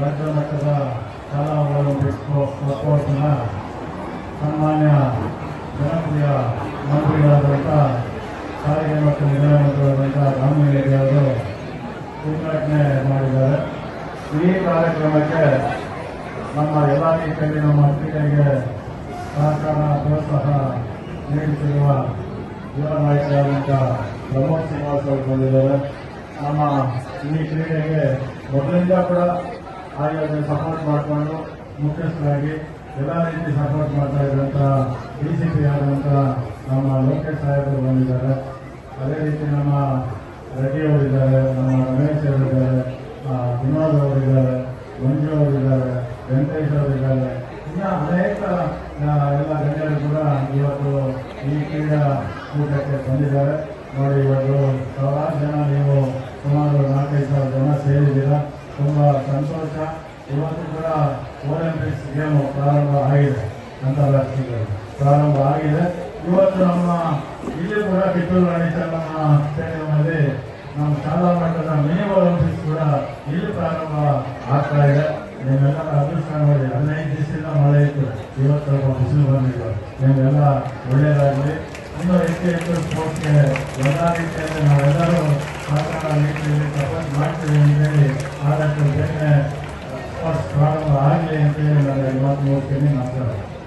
ರಾಜ್ಯ ಮಟ್ಟದ ಶಾಲಾ ಸ್ಪೋರ್ಟ್ನ ಸನ್ಮಾನ್ಯ ಜನಪ್ರಿಯ ಮಂತ್ರಿಗಳಾದಂಥ ಸಾರಿಗೆ ಮತ್ತು ನಿಗಮ ಮಂತ್ರಿಗಳಾದಂಥ ರಾಮಲಿಂಗ ರೆಡ್ಡಿ ಅವರು ಉದ್ಘಾಟನೆ ಮಾಡಿದ್ದಾರೆ. ಈ ಕಾರ್ಯಕ್ರಮಕ್ಕೆ ನಮ್ಮ ಎಲ್ಲ ರೀತಿಯಲ್ಲಿ ನಮ್ಮ ಅತಿಥಿಗಳಿಗೆ ಸಹಕಾರ, ಪ್ರೋತ್ಸಾಹ ನೀಡುತ್ತಿರುವ ಯುವ ನಾಯಕರಾದಂಥ ಪ್ರಮೋದ್ ಶ್ರೀನಿವಾಸ್ ಅವರು ಬಂದಿದ್ದಾರೆ. ನಮ್ಮ ಈ ಕ್ರೀಡೆಗೆ ಮೊದಲಿಂದ ಕೂಡ ಆಯೋಜನೆ ಸಪೋರ್ಟ್ ಮಾಡಿಕೊಂಡು ಮುಖ್ಯಸ್ಥರಾಗಿ ಎಲ್ಲ ರೀತಿ ಸಪೋರ್ಟ್ ಮಾಡ್ತಾ ಇದ್ದಂಥ ಡಿ ಸಿ ಪಿ ಆದಂಥ ನಮ್ಮ ಲೋಕೇಶ್ ಸಾಹೇಬರು ಬಂದಿದ್ದಾರೆ. ಅದೇ ರೀತಿ ನಮ್ಮ ರೆಡ್ಡಿ ಅವರಿದ್ದಾರೆ, ನಮ್ಮ ರಮೇಶ್ ಅವರಿದ್ದಾರೆ ವಿನೋದ್ ಅವರಿದ್ದಾರೆ, ಮಂಜು ಅವರಿದ್ದಾರೆ, ವೆಂಕಟೇಶ್ ಅವರಿದ್ದಾರೆ. ಇನ್ನು ಅನೇಕ ಎಲ್ಲ ಗಣ್ಯರು ಕೂಡ ಇವತ್ತು ಈ ಕ್ರೀಡಾ ಕೂಟಕ್ಕೆ ಬಂದಿದ್ದಾರೆ. ನೋಡಿ, ಇವತ್ತು ಸಾವಿರಾರು ಜನ ನೀವು ಸಂತೋಷ ಇವತ್ತು ಕೂಡ ಒಲಿಂಪಿಕ್ಸ್ ಗೇಮ್ ಪ್ರಾರಂಭ ಆಗಿದೆ ಅಂತಾರಾಷ್ಟ್ರೀಯ ಪ್ರಾರಂಭ ಆಗಿದೆ. ಇವತ್ತು ನಮ್ಮ, ಇಲ್ಲಿ ಕೂಡ ಕಿತ್ತೂರು ರಾಣಿ ಚೆನ್ನಮ್ಮ ಸ್ಟೇಡಿಯಂನಲ್ಲಿ ನಮ್ಮ ಶಾಲಾ ಮಟ್ಟದ ಮಿನಿ ಒಲಿಂಪಿಕ್ಸ್ ಕೂಡ ಇಲ್ಲಿ ಪ್ರಾರಂಭ ಆಗ್ತಾ ಇದೆ. ನಿಮ್ಮೆಲ್ಲರ ಅದೃಷ್ಟ ನೋಡಿ ಹದಿನೈದು ದಿವಸದಿಂದ ಮಳೆ ಇತ್ತು. ಇವತ್ತು ಸ್ವಲ್ಪ ಬಿಸಿಲು ಬಂದಿದೆ. ನಿಮಗೆಲ್ಲ ಒಳ್ಳೆಯದಾಗಲಿ ಇನ್ನೂ ಹೆಚ್ಚು ಹೆಚ್ಚು ಸ್ಪೋರ್ಟ್ಸ್ಗೆ ಎಲ್ಲ ರೀತಿಯಲ್ಲಿ ನಾವೆಲ್ಲರೂ ಸರ್ಕಾರ ಅಂತೇಳಿ ಆದಷ್ಟು ಬೇಗನೆ ಫಸ್ಟ್ ಪ್ರಾರಂಭ ಆಗಲಿ ಅಂತೇಳಿ ನಾನು ಇವತ್ತು ನೋಡ್ತೀನಿ ನಮಸ್ಕಾರ